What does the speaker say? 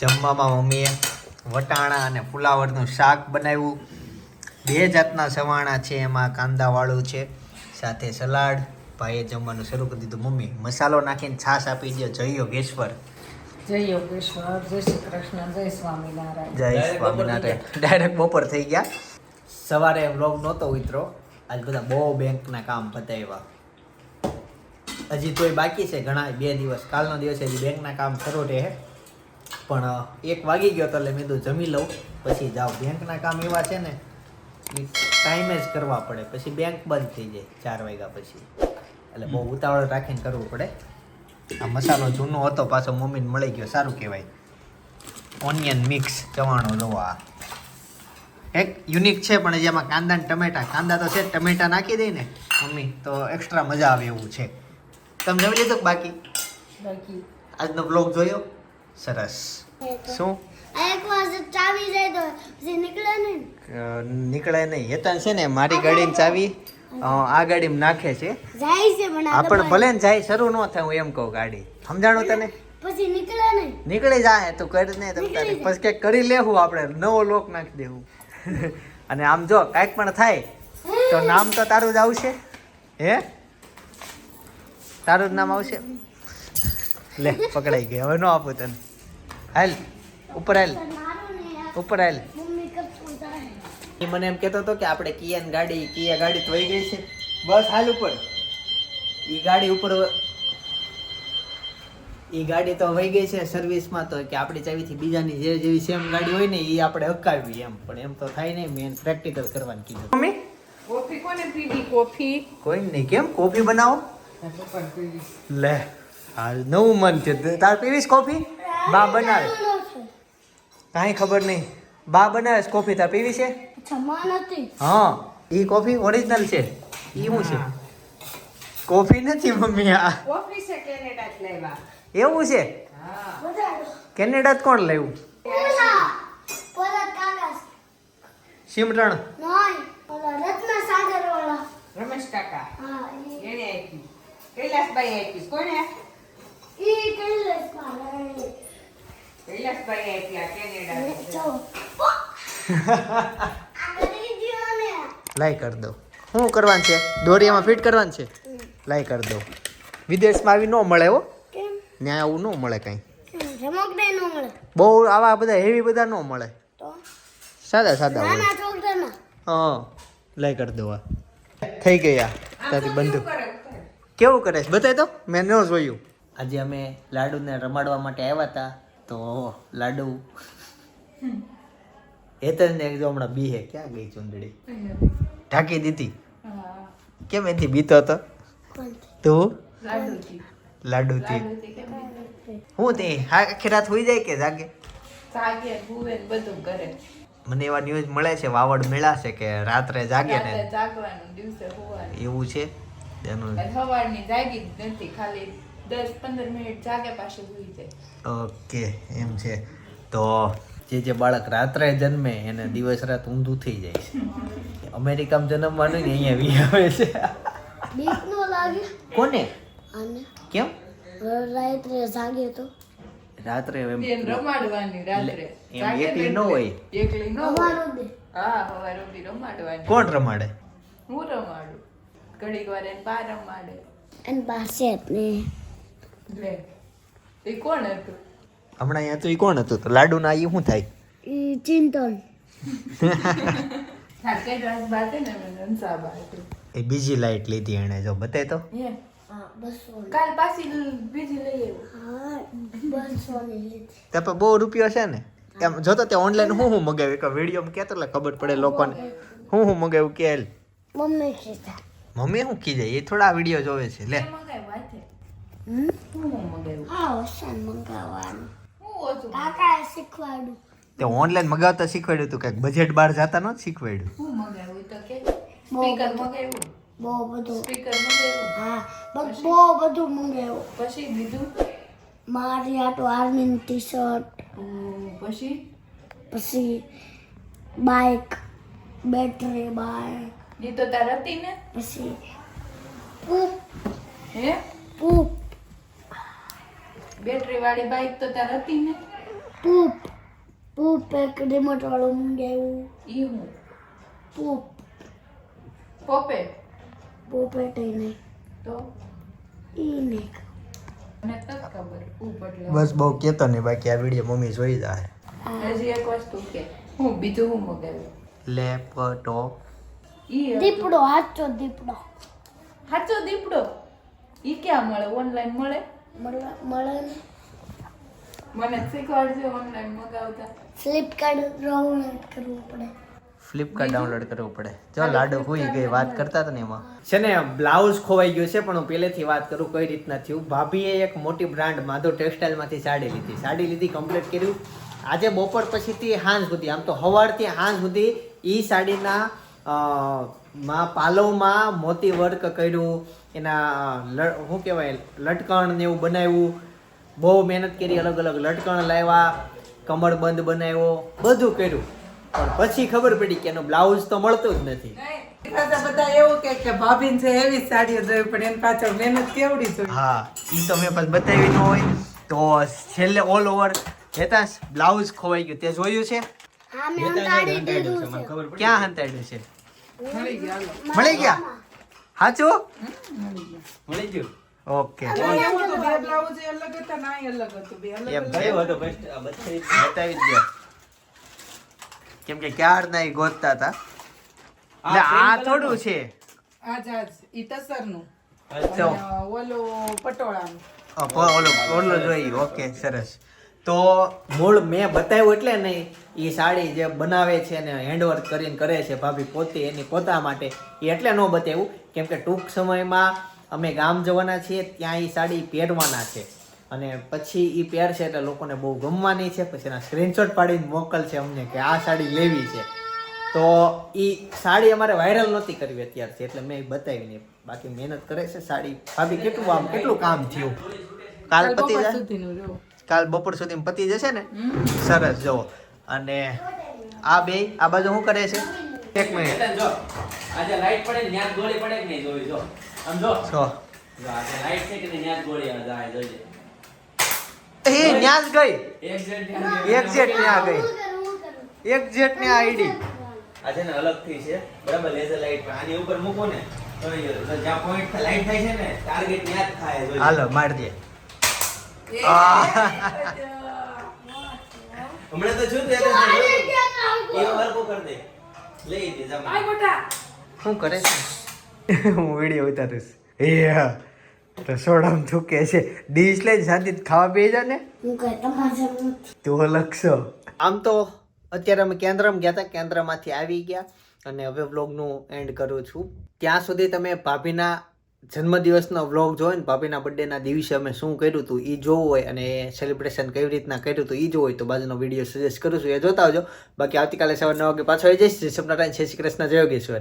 જમવામાં મમ્મીએ વટાણા અને ફુલાવરનું શાક બનાવ્યું. બે જાતના સવાણા છે એમાં કાંદાવાળું છે સાથે સલાડ. ભાઈએ જમવાનું શરૂ કરી દીધું. મમ્મી મસાલો નાખીને છાશ આપી દો જય યોગેશ્વર. જય યોગેશ્વર. જય શ્રી કૃષ્ણ. જય સ્વામિનારાયણ. જય સ્વામિનારાયણ. ડાયરેક્ટ બપોર થઈ ગયા. સવારે વ્લોગ નહોતો ઉતરો આજ બધા બહુ બેંકના કામ પતાવ્યા. હજી તોય બાકી છે ઘણા. બે દિવસ. કાલનો દિવસ હજી બેંકના કામ શરૂ રહે. પણ એક વાગી ગયો તો એટલે મેં તો જમી લઉં. પછી જાઉં બેંકના કામ એવા છે ને એ ટાઈમે જ કરવા પડે. પછી બેંક બંધ થઈ જાય ચાર વાગ્યા પછી. એટલે બહુ ઉતાવળ રાખીને કરવું પડે. આ મસાલો જૂનો હતો પાછો મમ્મીને મળી ગયો. સારું કહેવાય. ઓનિયન મિક્સ ચવાણો લો આ. એક યુનિક છે પણ જેમાં કાંદા ને ટમેટા. કાંદા તો છે ટમેટા નાખી દઈ ને મમ્મી તો એક્સ્ટ્રા મજા આવે એવું છે. તમે જમી લીધું કે બાકી? બાકી. આજનો બ્લોગ જોયો? સરસ. શું? નીકળે નહીં. હેતન છે ને મારી ગાડીની ચાવી આ ગાડીમાં નાખે છે. આપણ ભલે ને જાય શરૂ ન થાય હું એમ કહું ગાડી. સમજાણું તને? પછી નીકળે નહીં. નીકળી જાય તું કરીને તમ તારે. પછી કંઈક કરી લેવું આપણે નવો લોક નાખી દેવું. અને આમ જો કાંઈક પણ થાય તો નામ તો તારું જ આવશે. હે? તારું જ નામ આવશે? લે પકડાઈ ગઈ. હવે ન આપું તને. હાલ ઉપર હાલ. ઉપર હાલ. એ મને એમ કહેતો હતો કે આપણે કિયાની ગાડી કિયા ગાડી તો વહી ગઈ છે. બસ હાલ ઉપર. એ ગાડી ઉપર એ ગાડી તો વહી ગઈ છે સર્વિસમાં તો કે આપણી ચાવીથી બીજાની જે જેવી સેમ ગાડી હોય ને એ આપણે હકાવી એમ. પણ એમ તો થાય નહીં મેં પ્રેક્ટિકલ કરવાનું કીધું. મમ્મી? કોફી કોને પીવી? કોફી? કોઈ નહીં કેમ? કોફી બનાવો? લે હાલ નવું મન છે. તાર પીવીશ કોફી? બા બનાવે. કાંઈ ખબર નહીં. બા બનાવે કોફી. તાર પીવી છે? હા. એ કોફી ઓરિજિનલ છે. એ શું છે? કોફી નથી મમ્મી આ. કોફી છે કેનેડા જ લેવા. એવું છે? હા કેનેડા જ કોણ લેવું? વાળા રમેશ કાકા. એને કૈલાસભાઈ કોને? ઈ કૈલાસમાં કૈલાસભાઈ આપ્યા કેનેડા લાઈ કરી દો. શું કરવાનું છે? દોરિયામાં ફિટ કરવાનું છે? લાઈ કરી દો. વિદેશમાં આવી ન મળે હો. ત્યાં આવું ન મળે કાંઈ. રમકડે નો મળે. બહુ આવા બધા હેવી બધા ન મળે. સાદા સાદા હોય. હા. લાઈ કરી દો આ. થઈ ગયા તારી બંધુ. કેવું કરે? છે બતાય તો. મેં ન જોયું. આજે અમે લાડુને રમાડવા માટે આવ્યા હતા. તો લાડુ. હેતરને એક જો હમણાં બીહે ક્યાં ગઈ ચૂંદડી? ઢાંકી દીધી. કેમ એથી બીતો હતો? તું? લાડુથી. લાડુથી હું તે આખી રાત હોઈ જાય કે જાગે? સાગે ભૂવે બધું કરે મને એવા ન્યૂઝ મળે છે વાવડ મેળા છે કે રાત્રે જાગે ને. જાગવાનું દિવસે હોવાનું. એવું છે? એનું સવારની જાગી નથી ખાલી દસ પંદર મિનિટ જાગે પાછું ભૂલી જાય. ઓકે એમ છે. તો જે જે બાળક રાત્રે જન્મે એને દિવસ રાત ઊંધું થઈ જાય છે. અમેરિકામાં જન્મવાનું ને અહીંયા વી આવે છે. બીક નો લાગે. કોને? આને કેમ? રાત્રે જાગે તો. રાત્રે એમ રમાડવાની રાત્રે. એમ એકલી ન હોય. એકલી ન હોય. હા હવાર ઉઠી રમાડવાની. કોણ રમાડે? હું રમાડું. ઘડીક વાર એને બા રમાડે. એને પાસે ને. લે. એ કોણ હતું? હમણાં અહીંયા તો એ કોણ હતું? તો લાડુ ના એ શું થાય? ચિંતન. એ બીજી લાઈટ લીધી એણે જો બતાય તો. કાલ પાછી બીજી લઈ આવ્યો હા બસો ત્યાં પણ બહુ રૂપિયો છે ને? એમ જોતો તે ઓનલાઈન હું હું મગાવ્યું? કે વીડિયો કે એટલે ખબર પડે લોકોને. હું હું મગાવ્યું કે એલ મમ્મી કીધા. મમ્મી શું કીધે? એ થોડા વીડિયો જોવે છે લે. તે મંગાવ્યું હમ? હું વસાન મંગાવવાનું હું ઓછું કાકાએ શીખવાડ્યું. તે ઓનલાઈન મગાવતા શીખવાડ્યું હતું કંઈક બજેટ બહાર જતા ન શીખવાડ્યું. હું મંગાવ્યું તો કે સ્પીકર મંગાવ્યું. બહુ બધું. સ્પીકર મંગાવ્યું. હા બસ બહુ બધું મંગાવ્યું. પછી બીજું? મારી આટો આર્મીની ટી શર્ટ પછી? પછી બાઇક બેટરી બાઇક એ તો તાર હતી ને? પછી પૂપ હે? પૂપ બેટરી વાળી બાઈક તો ત્યાં હતી ને? પૂપ. પૂપ એક રિમોટ વાળું મંગાવ્યું. ઈ હું? પૂપ. પોપે? પોપે નહીં તો? ઈ નહીં મને તો ખબર ઉપ બસ બહુ કેતો નહીં બાકી આ વીડિયો મમ્મી જોઈ જાય હજી એક વસ્તુ કે હું બીજું હું મગાવ્યું? લેપટોપ. ઈ દીપડો સાચો દીપડો. સાચો દીપડો? ઈ ક્યાં મળે? ઓનલાઈન મળે? મળે મળે ને મને શીખવાડજો ઓનલાઈન મગાવતા. ફ્લિપકાર્ટ ડાઉનલોડ કરવું પડે. ફ્લિપકાર્ટ ડાઉનલોડ કરવું પડે. જો લાડુ હોઈ ગઈ વાત કરતા હતા ને એમાં? છે ને બ્લાઉઝ ખોવાઈ ગયો છે પણ હું પહેલેથી વાત કરું કઈ રીતના થયું. ભાભીએ એક મોટી બ્રાન્ડ માધો ટેક્સટાઇલમાંથી સાડી લીધી. સાડી લીધી કમ્પ્લીટ કર્યું. આજે બપોર પછીથી હાંજ સુધી આમ તો સવારથી હાંજ સુધી એ સાડીના માં પાલવમાં મોતી વર્ક કર્યું એના શું કહેવાય લટકણ ને એવું બનાવ્યું. બહુ મહેનત કરી અલગ અલગ લટકણ લાવ્યા કમર બંધ બનાવ્યો બધું કર્યું. પણ પછી ખબર પડી કે એનો બ્લાઉઝ તો મળતું જ નથી. બધા એવું કે ભાભીને છે એવી જ સાડીઓ જોવી પણ એની પાછળ મહેનત કેવડી જોઈ. હા એ તો મેં પછી બતાવી ન હોય. તો છેલ્લે ઓલ ઓવર હેતાંશ બ્લાઉઝ ખોવાઈ ગયું. તે જોયું છે? હા મેં અંતાડી દીધું છે. ક્યાં હંતાડ્યું છે? મળી ગયા? હાલો. મળી ગયા? સાચું મળી ગયા. ઓકે. બતાવી કેમ કે ક્યાર ના ગોતતા હતા? એટલે આ થોડું છે. આજ આજ. ઈ ટસરનું તો પટોળાનું. ઓલો ઓલો જોઈ. ઓકે સરસ. તો મૂળ મેં બતાવ્યું એટલે નહીં એ સાડી જે બનાવે છે ને હેન્ડવર્ક કરીને કરે છે ભાભી પોતે એની પોતા માટે એ એટલે ન બતાવ્યું. કેમ કે ટૂંક સમયમાં અમે ગામ જવાના છીએ ત્યાં એ સાડી પહેરવાના છે. અને પછી એ પહેરશે એટલે લોકોને બહુ ગમવાની છે પછી એના સ્ક્રીનશોટ પાડીને મોકલશે અમને કે આ સાડી લેવી છે. તો એ સાડી અમારે વાયરલ નહોતી કરવી અત્યારથી એટલે મેં એ બતાવી નહીં. બાકી મહેનત કરે છે સાડી. ભાભી કેટલું આમ કેટલું કામ થયું? કાલ પતી જાય કાલ બપોર સુધી પતી જશે ને? સરસ જો અને આ બે આ બાજુ શું કરે છે? એક મિનિટ. જો આજે લાઈટ પડે ને ન્યાજ ગોળી પડે કે નહીં જોઈ જો સમજો છો જો. આજે લાઈટ છે કે નહીં ન્યાજ ગોળી આ જાય એ ન્યાજ ગઈ. એક્ઝેક્ટ ત્યાં ગઈ. એક્ઝેક્ટ ને આઈડી. આ છે ને અલગથી છે બરાબર? લેઝર લાઈટ આની ઉપર મૂકો ને તો જ્યાં પોઈન્ટ લાઈટ થાય છે ને ટાર્ગેટ ન્યાજ થાય હાલો માર દે. હમણાં તો છું તે તો એ વર્કો કર? દે. લઈ દે જમા. શું કરે છે? હું વીડિયો ઉતારીશ. એ રસોડામાં કે છે ડીશ લઈને શાંતિ ખાવા બે જા ને. તો લખશો આમ તો અત્યારે અમે કેન્દ્રમાં ગયા હતા કેન્દ્રમાંથી આવી ગયા. અને હવે વ્લોગનું એન્ડ કરું છું. ત્યાં સુધી તમે ભાભીના જન્મદિવસનો વ્લોગ જોયો ને ભાભીના બર્થડેના દિવસે અમે શું કર્યું હતું એ જોવું હોય અને સેલિબ્રેશન કેવી રીતના કર્યું હતું એ જોવું હોય તો બાજુનો વીડિયો સજેસ્ટ કરું છું. એ જોતા આવજો. બાકી આવતીકાલે સવારે નવ વાગે પાછો આવી જઈશ. સપના ટાઈમ શ્રી કૃષ્ણ. જય યોગેશ્વર.